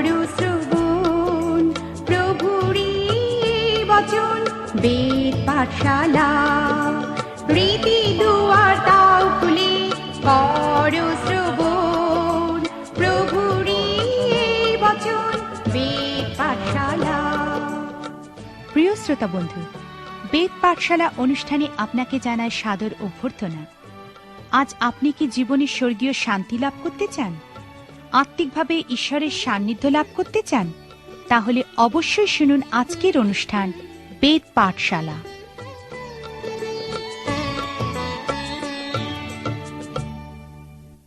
করো শ্রবণ। প্রভুরি বচন, বেদ পাঠশালা। প্রীতি দুয়ার তাও খুলে করো শ্রবণ। প্রভুরি বচন, বেদ পাঠশালা। প্রিয় শ্রোতা বন্ধু, বেদ পাঠশালা অনুষ্ঠানে আপনাকে জানায় সাদর অভ্যর্থনা। আজ আপনি কি জীবনে স্বর্গীয় শান্তি লাভ করতে চান? আত্মিকভাবে ঈশ্বরের সান্নিধ্য লাভ করতে চান, তাহলে অবশ্যই শুনুন আজকের অনুষ্ঠান, বেদ পাঠশালা।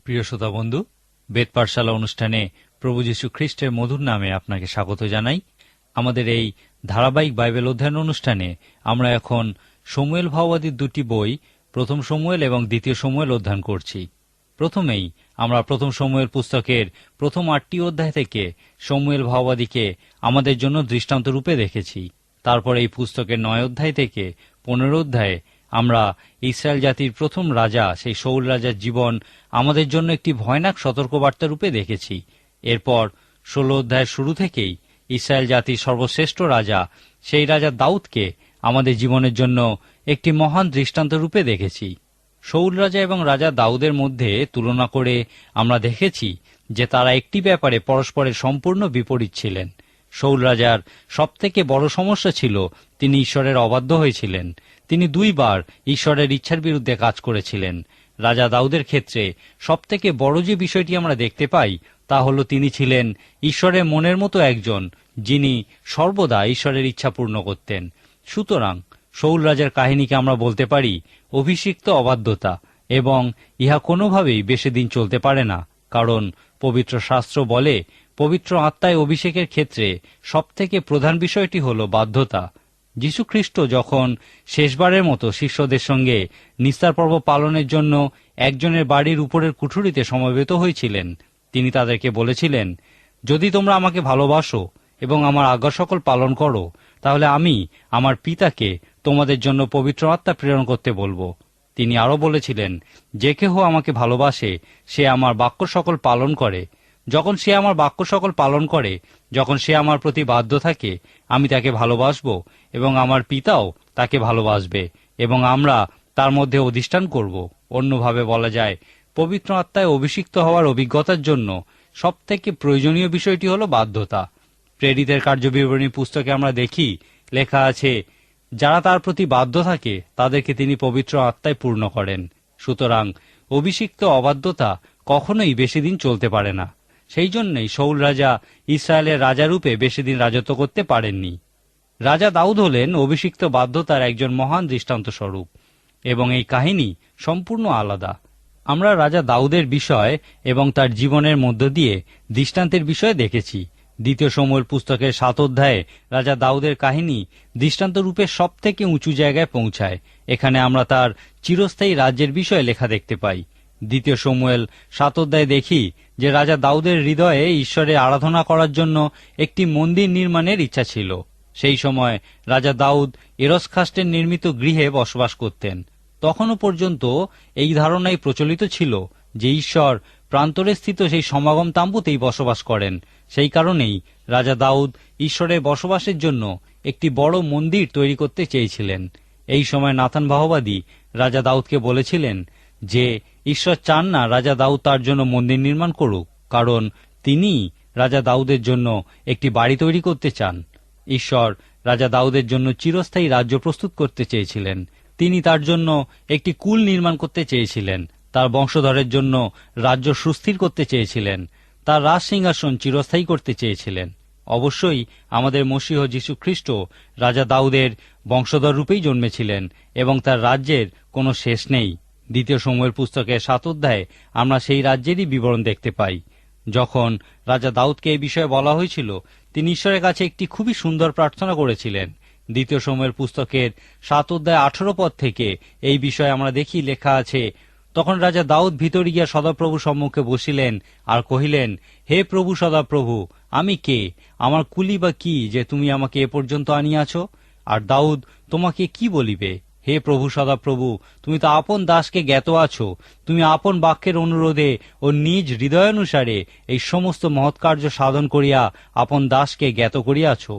প্রিয় শ্রোতা বন্ধু, বেদ পাঠশালা অনুষ্ঠানে প্রভু যীশু খ্রিস্টের মধুর নামে আপনাকে স্বাগত জানাই। আমাদের এই ধারাবাহিক বাইবেল অধ্যয়ন অনুষ্ঠানে আমরা এখন সমুয়েল ভাওবাদীর দুটি বই, প্রথম সমুয়েল এবং দ্বিতীয় সমুয়েল অধ্যয়ন করছি। প্রথমেই আমরা প্রথম সমুয়েল পুস্তকের প্রথম আটটি অধ্যায় থেকে সমুয়েল ভাওবাদীকে আমাদের জন্য দৃষ্টান্ত রূপে দেখেছি। তারপর এই পুস্তকের নয় অধ্যায় থেকে পনেরো অধ্যায়ে আমরা ইসরায়েল জাতির প্রথম রাজা, সেই শৌল রাজার জীবন আমাদের জন্য একটি ভয়ানক সতর্কবার্তা রূপে দেখেছি। এরপর ষোলো অধ্যায়ের শুরু থেকেই ইসরায়েল জাতির সর্বশ্রেষ্ঠ রাজা, সেই রাজা দাউদকে আমাদের জীবনের জন্য একটি মহান দৃষ্টান্ত রূপে দেখেছি। শৌল রাজা এবং রাজা দাউদের মধ্যে তুলনা করে আমরা দেখেছি যে তারা একটি ব্যাপারে পরস্পরের সম্পূর্ণ বিপরীত ছিলেন। শৌল রাজার সবথেকে বড় সমস্যা ছিল, তিনি ঈশ্বরের অবাধ্য হয়েছিলেন। তিনি দুইবার ঈশ্বরের ইচ্ছার বিরুদ্ধে কাজ করেছিলেন। রাজা দাউদের ক্ষেত্রে সবথেকে বড় যে বিষয়টি আমরা দেখতে পাই, তা হল তিনি ছিলেন ঈশ্বরের মনের মতো একজন, যিনি সর্বদা ঈশ্বরের ইচ্ছা পূর্ণ করতেন। সুতরাং শৌল রাজার কাহিনীকে আমরা বলতে পারি অভিষিক্ত অবাধ্যতা, এবং ইহা কোনোভাবেই বেশি দিন চলতে পারে না, কারণ পবিত্র শাস্ত্র বলে পবিত্র আত্মায় অভিষেকের ক্ষেত্রে সবথেকে প্রধান বিষয়টি হল বাধ্যতা। যীশুখ্রিস্ট যখন শেষবারের মতো শিষ্যদের সঙ্গে নিস্তার পর্ব পালনের জন্য একজনের বাড়ির উপরের কুঠুরিতে সমবেত হয়েছিলেন, তিনি তাদেরকে বলেছিলেন, যদি তোমরা আমাকে ভালোবাসো এবং আমার আজ্ঞা সকল পালন করো, তাহলে আমি আমার পিতাকে তোমাদের জন্য পবিত্র আত্মা প্রেরণ করতে বলব। তিনি আরও বলেছিলেন, যে কেহ আমাকে ভালোবাসে, সে আমার বাক্য সকল পালন করে। যখন সে আমার বাক্য সকল পালন করে, যখন সে আমার প্রতি বাধ্য থাকে, আমি তাকে ভালোবাসব এবং আমার পিতাও তাকে ভালোবাসবে এবং আমরা তার মধ্যে অধিষ্ঠান করব। অন্যভাবে বলা যায়, পবিত্র আত্মায় অভিষিক্ত হওয়ার অভিজ্ঞতার জন্য সবথেকে প্রয়োজনীয় বিষয়টি হল বাধ্যতা। প্রেরিতের কার্যবিবরণী পুস্তকে আমরা দেখি, লেখা আছে যারা তার প্রতি বাধ্য থাকে, তাদেরকে তিনি পবিত্র আত্মায় পূর্ণ করেন। সুতরাং অভিষিক্ত অবাধ্যতা কখনোই বেশি দিন চলতে পারে না। সেই জন্যই শৌল রাজা ইসরায়েলের রাজারূপে বেশি দিন রাজত্ব করতে পারেননি। রাজা দাউদ হলেন অভিষিক্ত বাধ্যতার একজন মহান দৃষ্টান্ত স্বরূপ এবং এই কাহিনী সম্পূর্ণ আলাদা। আমরা রাজা দাউদের বিষয় এবং তার জীবনের মধ্য দিয়ে দৃষ্টান্তের বিষয়ে দেখেছি। দ্বিতীয় সময়ের পুস্তকের সাত অধ্যায়ে রাজা দাউদের কাহিনী দৃষ্টান্ত রূপে সব থেকে উঁচু জায়গায় পৌঁছায়। এখানে আমরা তার চিরস্থায়ী রাজ্যের বিষয়ে লেখা দেখতে পাই। দ্বিতীয় সমুয়েল সাত অধ্যায়ে দেখি যে রাজা দাউদের হৃদয়ে ঈশ্বরের আরাধনা করার জন্য একটি মন্দির নির্মাণের ইচ্ছা ছিল। সেই সময় রাজা দাউদ এরসখাস্টের নির্মিত গৃহে বসবাস করতেন। তখনও পর্যন্ত এই ধারণাই প্রচলিত ছিল যে ঈশ্বর প্রান্তরে স্থিত সেই সমাগম তাম্বুতেই বসবাস করেন। সেই কারণেই রাজা দাউদ ঈশ্বরের বসবাসের জন্য একটি বড় মন্দির তৈরি করতে চেয়েছিলেন। এই সময় নাথান বাহবাদী রাজা দাউদকে বলেছিলেন যে, ঈশ্বর চান না রাজা দাউদ তার জন্য মন্দির নির্মাণ করুক, কারণ তিনি রাজা দাউদের জন্য একটি বাড়ি তৈরি করতে চান। ঈশ্বর রাজা দাউদের জন্য চিরস্থায়ী রাজ্য প্রস্তুত করতে চেয়েছিলেন। তিনি তার জন্য একটি কুল নির্মাণ করতে চেয়েছিলেন। তার বংশধরের জন্য রাজ্য সুস্থির করতে চেয়েছিলেন। তার রাজ সিংহাসন চিরস্থায়ী করতে চেয়েছিলেন। অবশ্যই আমাদের মসীহ যীশু খ্রিস্ট রাজা দাউদের বংশধর রূপেই জন্মেছিলেন এবং তার রাজ্যের কোনো শেষ নেই। দ্বিতীয় সময়ের পুস্তকের সাত অধ্যায়ে আমরা সেই রাজ্যেরই বিবরণ দেখতে পাই। যখন রাজা দাউদকে এই বিষয়ে বলা হয়েছিল, তিনি ঈশ্বরের কাছে একটি খুবই সুন্দর প্রার্থনা করেছিলেন। দ্বিতীয় সময়ের পুস্তকের সাত অধ্যায় আঠারো পদ থেকে এই বিষয়ে আমরা দেখি লেখা আছে তখন রাজা দাউদ ভিতরে গিয়া সদাপ্রভু সম্মুখে বসিলেন আর কহিলেন, হে প্রভু সদাপ্রভু, আমি কে? আমার কুলি বা কি যে তুমি আমাকে এ পর্যন্ত আনিয়াছ? আর দাউদ, তোমাকে কি বলিবে? হে প্রভু সদাপ্রভু, তুমি তো আপন দাসকে জ্ঞাত আছো। তুমি আপন বাক্যের অনুরোধে ও নিজ হৃদয়ানুসারে এই সমস্ত মহৎকার্য সাধন করিয়া আপন দাসকে জ্ঞাত করিয়াছ।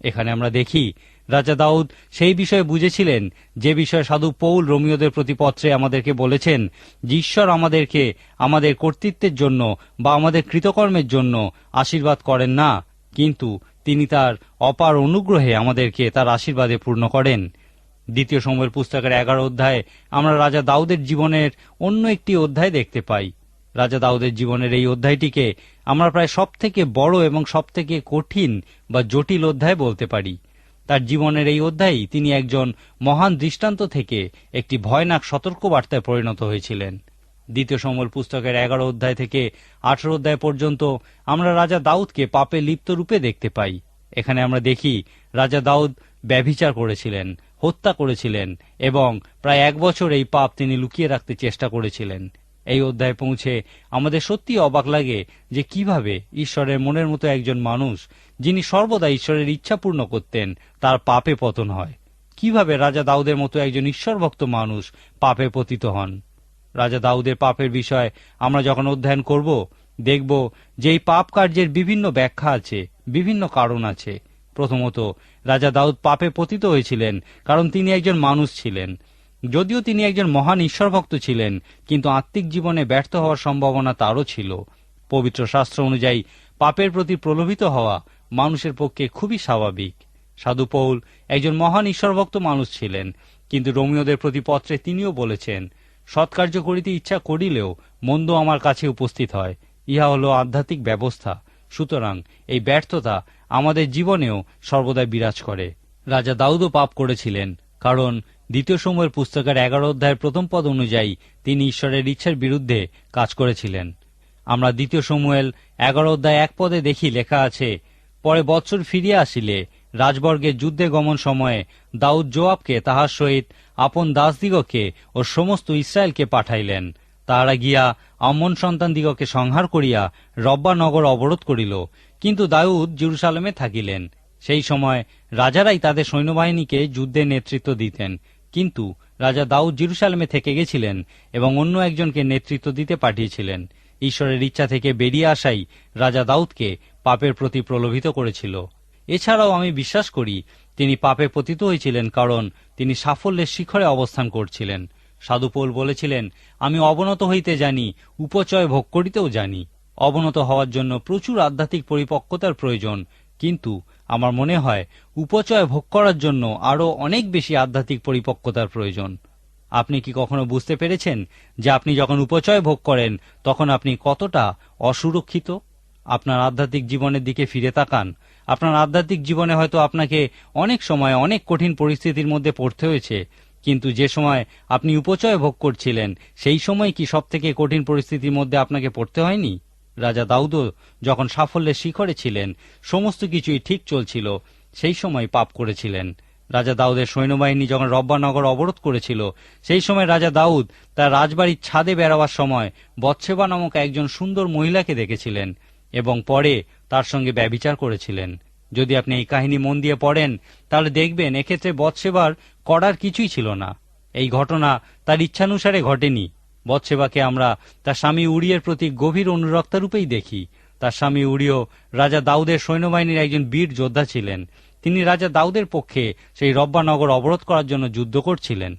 এখানে আমরা দেখি রাজা দাউদ সেই বিষয়ে বুঝেছিলেন যে বিষয়ে সাধু পৌল রোমিওদের প্রতি পত্রে আমাদেরকে বলেছেন যে ঈশ্বর আমাদেরকে আমাদের কর্তৃত্বের জন্য বা আমাদের কৃতকর্মের জন্য আশীর্বাদ করেন না, কিন্তু তিনি তার অপার অনুগ্রহে আমাদেরকে তার আশীর্বাদে পূর্ণ করেন। দ্বিতীয় সময়ের পুস্তকের এগারো অধ্যায়ে আমরা রাজা দাউদের জীবনের অন্য একটি অধ্যায় দেখতে পাই। রাজা দাউদের জীবনের এই অধ্যায়টিকে আমরা প্রায় সব থেকে বড় এবং সব থেকে কঠিন বা জটিল অধ্যায় বলতে পারি। তার জীবনের এই অধ্যায়েই তিনি একজন মহান দৃষ্টান্ত থেকে একটি ভয়ানক সতর্কবার্তায় পরিণত হয়েছিলেন। দ্বিতীয় সমল পুস্তকের এগারো অধ্যায় থেকে আঠারো অধ্যায় পর্যন্ত আমরা রাজা দাউদকে পাপে লিপ্ত রূপে দেখতে পাই। এখানে আমরা দেখি রাজা দাউদ ব্যভিচার করেছিলেন, হত্যা করেছিলেন এবং প্রায় এক বছর এই পাপ তিনি লুকিয়ে রাখতে চেষ্টা করেছিলেন। এই অধ্যায়ে পৌঁছে আমাদের সত্যি অবাক লাগে যে কীভাবে ঈশ্বরের মনের মতো একজন মানুষ, যিনি সর্বদা ঈশ্বরের ইচ্ছা পূর্ণ করতেন, তার পাপে পতন হয়। কীভাবে রাজা দাউদের মতো একজন ঈশ্বরভক্ত মানুষ পাপে পতিত হন? রাজা দাউদের পাপের বিষয় আমরা যখন অধ্যয়ন করব, দেখব যে এই পাপ কার্যের বিভিন্ন ব্যাখ্যা আছে, বিভিন্ন কারণ আছে। প্রথমত, রাজা দাউদ পাপে পতিত হয়েছিলেন কারণ তিনি একজন মানুষ ছিলেন। যদিও তিনি একজন মহান ঈশ্বরভক্ত ছিলেন, কিন্তু আত্মিক জীবনে ব্যর্থ হওয়ার সম্ভাবনা তারও ছিল। পবিত্র শাস্ত্র অনুযায়ী, পাপের প্রতি প্রলোভিত হওয়া মানুষের পক্ষে খুবই স্বাভাবিক। সাধু পৌল একজন মহান ঈশ্বরভক্ত মানুষ ছিলেন, কিন্তু রোমিওদের প্রতি পত্রে তিনিও বলেছেন, সৎকার্য করিতে ইচ্ছা করিলেও মন্দ আমার কাছে উপস্থিত হয়। ইহা হল আধ্যাত্মিক ব্যবস্থা। সুতরাং এই ব্যর্থতা আমাদের জীবনেও সর্বদাই বিরাজ করে। রাজা দাউদও পাপ করেছিলেন, কারণ দ্বিতীয় সময়ের পুস্তকের এগারো অধ্যায়ের প্রথম পদ অনুযায়ী তিনি ঈশ্বরের ইচ্ছার বিরুদ্ধে কাজ করেছিলেন। আমরা দ্বিতীয় সমুয়েল এগারো অধ্যায় এক পদে দেখি লেখা আছে, পরে বৎসর ফিরিয়া আসিলে রাজবর্গের যুদ্ধে গমন সময়ে দাউদ জোয়াবকে তাহার সহিত আপন দাসদিগকে ও সমস্ত ইসরায়েলকে পাঠাইলেন। তাহারা গিয়া আম্মন সন্তানদিগকে সংহার করিয়া রব্বা নগর অবরোধ করিল। কিন্তু দাউদ জেরুসালেমে থাকিলেন। সেই সময় রাজারাই তাদের সৈন্যবাহিনীকে যুদ্ধে নেতৃত্ব দিতেন। কিন্তু রাজা দাউদ জেরুসালেমে থেকে গেছিলেন এবং অন্য একজনকে নেতৃত্ব দিতে পাঠিয়েছিলেন। ঈশ্বরের ইচ্ছা থেকে বেরিয়ে আসাই রাজা দাউদকে পাপের প্রতি প্রলোভিত করেছিল। এছাড়াও আমি বিশ্বাস করি, তিনি পাপে পতিত হয়েছিলেন কারণ তিনি সাফল্যের শিখরে অবস্থান করছিলেন। সাধুপোল বলেছিলেন, আমি অবনত হইতে জানি, উপচয় ভোগ করিতেও জানি। অবনত হওয়ার জন্য প্রচুর আধ্যাত্মিক পরিপক্কতার প্রয়োজন, কিন্তু আমার মনে হয়, উপচয় ভোগ করার জন্য আরও অনেক বেশি আধ্যাত্মিক পরিপক্কতার প্রয়োজন। আপনি কি কখনো বুঝতে পেরেছেন যে আপনি যখন উপচয় ভোগ করেন, তখন আপনি কতটা অসুরক্ষিত? আপনার আধ্যাত্মিক জীবনের দিকে ফিরে তাকান। আপনার আধ্যাত্মিক জীবনে হয়তো আপনাকে অনেক সময় অনেক কঠিন পরিস্থিতির মধ্যে পড়তে হয়েছে, কিন্তু যে সময় আপনি উপচয় ভোগ করছিলেন, সেই সময় কি সব থেকে কঠিন পরিস্থিতির মধ্যে আপনাকে পড়তে হয়নি? রাজা দাউদও যখন সাফল্যের শিখরে ছিলেন, সমস্ত কিছুই ঠিক চলছিল, সেই সময় পাপ করেছিলেন। রাজা দাউদের সৈন্যবাহিনী যখন রব্বানগর অবরোধ করেছিল, সেই সময় রাজা দাউদ তার রাজবাড়ির ছাদে বেড়াবার সময় বৎসেবা নামক একজন সুন্দর মহিলাকে দেখেছিলেন এবং পরে তার সঙ্গে ব্যবিচার করেছিলেন। যদি আপনি এই কাহিনী মন দিয়ে পড়েন, তাহলে দেখবেন এক্ষেত্রে বৎসেবার করার কিছুই ছিল না। এই ঘটনা তার ইচ্ছানুসারে ঘটেনি। বৎসেবাকে আমরা তার স্বামী উড়িয়ের প্রতি গভীর অনুরক্তা রূপেই দেখি। তার স্বামী উড়িও রাজা দাউদের সৈন্যবাহিনীর একজন বীর যোদ্ধা ছিলেন। তিনি রাজা দাউদের পক্ষে সেই রব্বানগর অবরোধ করার জন্য যুদ্ধ করছিলেন।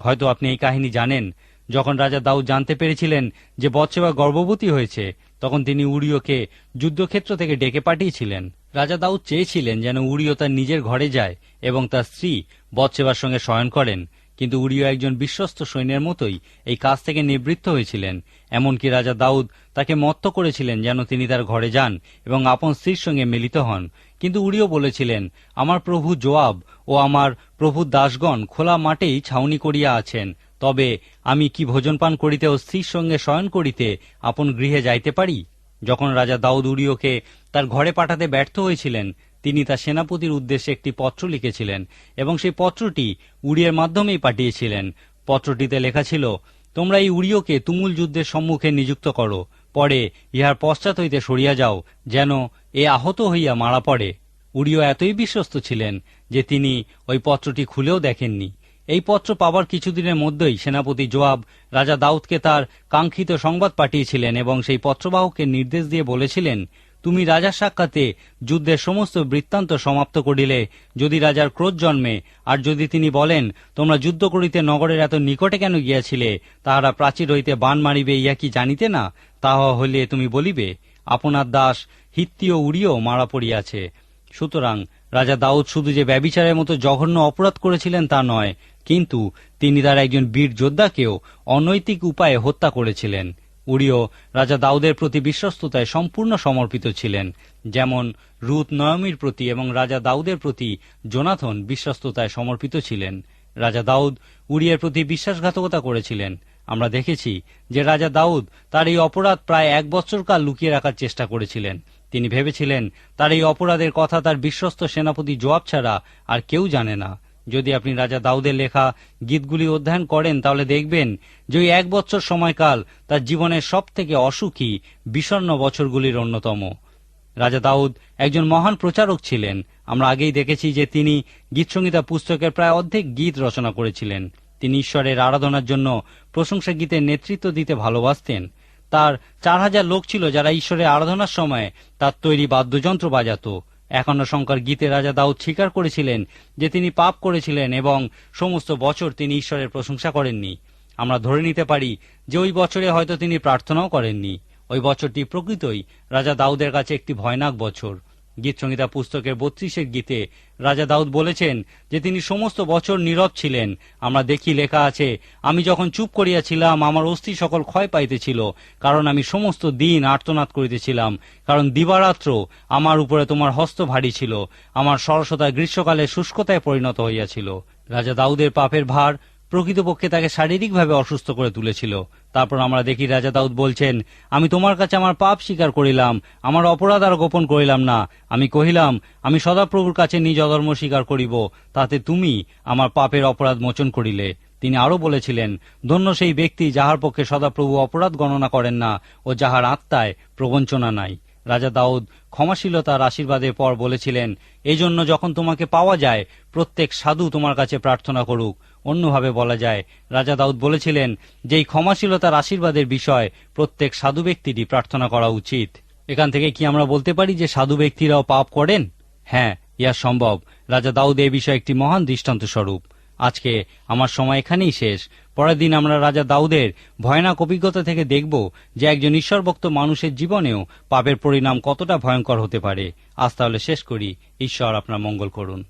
হয়তো আপনি এই কাহিনী জানেন, যখন রাজা দাউদ জানতে পেরেছিলেন যে বৎসেবা গর্ভবতী হয়েছে, তখন তিনি উড়িওকে যুদ্ধক্ষেত্র থেকে ডেকে পাঠিয়েছিলেন। রাজা দাউদ চেয়েছিলেন যেন উড়িও তার নিজের ঘরে যায় এবং তার স্ত্রী বৎসেবার সঙ্গে শয়ন করেন। কিন্তু উড়িও একজন বিশ্বস্ত সৈন্যের মতোই এই কাজ থেকে নিবৃত্ত হয়েছিলেন। এমনকি রাজা দাউদ তাকে মত্ত করেছিলেন যেন তিনি তার ঘরে যান এবং আপন স্ত্রীর সঙ্গে মিলিত হন। কিন্তু উড়িও বলেছিলেন, আমার প্রভু জোয়াব ও আমার প্রভু দাসগণ খোলা মাঠেই ছাউনি করিয়া আছেন। তবে আমি কি ভোজন পান করিতে ও স্ত্রীর সঙ্গে শয়ন করিতে আপন গৃহে যাইতে পারি? যখন রাজা দাউদ উড়িওকে তার ঘরে পাঠাতে ব্যর্থ হয়েছিলেন তিনি তার সেনাপতির উদ্দেশ্যে একটি পত্র লিখেছিলেন এবং সেই পত্রটি উড়িয়ের মাধ্যমেই পাঠিয়েছিলেন। পত্রটিতে লেখা ছিল, তোমরা এই উড়িওকে তুমুল যুদ্ধের সম্মুখে নিযুক্ত করো। পরে ইহার পশ্চাৎ হইতে সরিয়া যাও, যেন এ আহত হইয়া মারা পড়ে। উড়িও এতই বিশ্বস্ত ছিলেন যে তিনি ওই পত্রটি খুলেও দেখেননি। এই পত্র পাবার কিছুদিনের মধ্যেই সেনাপতি জোয়াব রাজা দাউদকে তার কাঙ্ক্ষিত সংবাদ পাঠিয়েছিলেন এবং সেই পত্রবাহককে নির্দেশ দিয়ে বলেছিলেন তুমি রাজার সাক্ষাতে যুদ্ধের সমস্ত বৃত্তান্ত সমাপ্ত করিলে। যদি রাজার ক্রোধ জন্মে, আর যদি তিনি বলেন, তোমরা যুদ্ধ করিতে নগরের এত নিকটে কেন গিয়াছিলে? তাহারা প্রাচীর হইতে বান মারিবে ইয়া কি জানিতে না? তাহা হইলে তুমি বলিবে, আপনার দাস হিত্তীয় উড়িও মারা পড়িয়াছে। সুতরাং রাজা দাউদ শুধু যে ব্যবিচারের মতো জঘন্য অপরাধ করেছিলেন তা নয়, কিন্তু তিনি তার একজন বীর যোদ্ধাকেও অনৈতিক উপায়ে হত্যা করেছিলেন। উড়িও রাজা দাউদের প্রতি বিশ্বস্ততায় সম্পূর্ণ সমর্পিত ছিলেন। যেমন রুত নয়মির প্রতি এবং রাজা দাউদের প্রতি জোনাথন বিশ্বস্ততায় সমর্পিত ছিলেন। রাজা দাউদ উড়িয়ের প্রতি বিশ্বাসঘাতকতা করেছিলেন। আমরা দেখেছি যে রাজা দাউদ তার এই অপরাধ প্রায় এক বছরকাল লুকিয়ে রাখার চেষ্টা করেছিলেন। তিনি ভেবেছিলেন, তার এই অপরাধের কথা তার বিশ্বস্ত সেনাপতি জোয়াব ছাড়া আর কেউ জানে না। যদি আপনি রাজা দাউদের লেখা গীতগুলি অধ্যয়ন করেন, তাহলে দেখবেন যে ওই এক বছর সময়কাল তার জীবনের সব থেকে অসুখী বিষণ্ন বছরগুলির অন্যতম। রাজা দাউদ একজন মহান প্রচারক ছিলেন। আমরা আগেই দেখেছি যে তিনি গীতসংহিতা পুস্তকের প্রায় অর্ধেক গীত রচনা করেছিলেন। তিনি ঈশ্বরের আরাধনার জন্য প্রশংসা গীতের নেতৃত্ব দিতে ভালোবাসতেন। তার চার হাজার লোক ছিল যারা ঈশ্বরের আরাধনার সময় তার তৈরি বাদ্যযন্ত্র বাজাত। একান্ন সংখ্যার গীতে রাজা দাউদ স্বীকার করেছিলেন যে তিনি পাপ করেছিলেন এবং সমস্ত বছর তিনি ঈশ্বরের প্রশংসা করেননি। আমরা ধরে নিতে পারি যে ওই বছরে হয়তো তিনি প্রার্থনাও করেননি। ওই বছরটি প্রকৃতই রাজা দাউদের কাছে একটি ভয়ানক বছর। গীত সংহিতা পুস্তকের বত্রিশের গীতে রাজা দাউদ বলেছেন যে তিনি সমস্ত বছর নীরব ছিলেন। আমরা দেখি লেখা আছে, আমি যখন চুপ করিয়াছিলাম, আমার অস্থি সকল ক্ষয় পাইতেছিল, কারণ আমি সমস্ত দিন আর্তনাদ করিতেছিলাম। কারণ দিবারাত্র আমার উপরে তোমার হস্ত ভারী ছিল, আমার সরসতা গ্রীষ্মকালে শুষ্কতায় পরিণত হইয়াছিল। রাজা দাউদের পাপের ভার প্রকৃতপক্ষে তাকে শারীরিকভাবে অসুস্থ করে তুলেছিল। তারপর আমরা দেখি রাজা দাউদ বলছেন, আমি তোমার কাছে আমার পাপ স্বীকার করিলাম, আমার অপরাধ আর গোপন করিলাম না। আমি কহিলাম, আমি সদাপ্রভুর কাছে নিজ অধর্ম স্বীকার করিব, তাতে তুমি আমার পাপের অপরাধ মোচন করিলে। তিনি আরও বলেছিলেন, ধন্য সেই ব্যক্তি যাহার পক্ষে সদাপ্রভু অপরাধ গণনা করেন না, ও যাহার আত্মায় প্রবঞ্চনা নাই। রাজা দাউদ ক্ষমাশীলতার আশীর্বাদের পর বলেছিলেন এই জন্য যখন তোমাকে পাওয়া যায়, প্রত্যেক সাধু তোমার কাছে প্রার্থনা করুক। অন্যভাবে বলা যায়, রাজা দাউদ বলেছিলেন যে এই ক্ষমাশীলতার আশীর্বাদের বিষয়, প্রত্যেক সাধু ব্যক্তিটি প্রার্থনা করা উচিত। এখান থেকে কি আমরা বলতে পারি যে সাধু ব্যক্তিরাও পাপ করেন? হ্যাঁ ইয়া সম্ভব। রাজা দাউদ এই বিষয়ে একটি মহান দৃষ্টান্ত স্বরূপ আজকে আমার সময় এখানেই শেষ। পরের দিন আমরা রাজা দাউদের ভয়ানক অভিজ্ঞতা থেকে দেখব যে একজন ঈশ্বরভক্ত মানুষের জীবনেও পাপের পরিণাম কতটা ভয়ঙ্কর হতে পারে। আজ তাহলে শেষ করি। ঈশ্বর আপনার মঙ্গল করুন।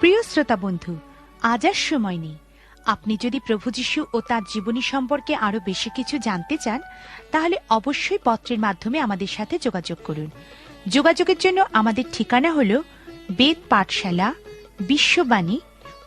প্রিয় শ্রোতা বন্ধু, আজ আর সময় নেই। আপনি যদি প্রভু যীশু ও তার জীবনী সম্পর্কে আরও বেশি কিছু জানতে চান, তাহলে অবশ্যই পত্রের মাধ্যমে আমাদের সাথে যোগাযোগ করুন। যোগাযোগের জন্য আমাদের ঠিকানা হল বেদ পাঠশালা বিশ্ববাণী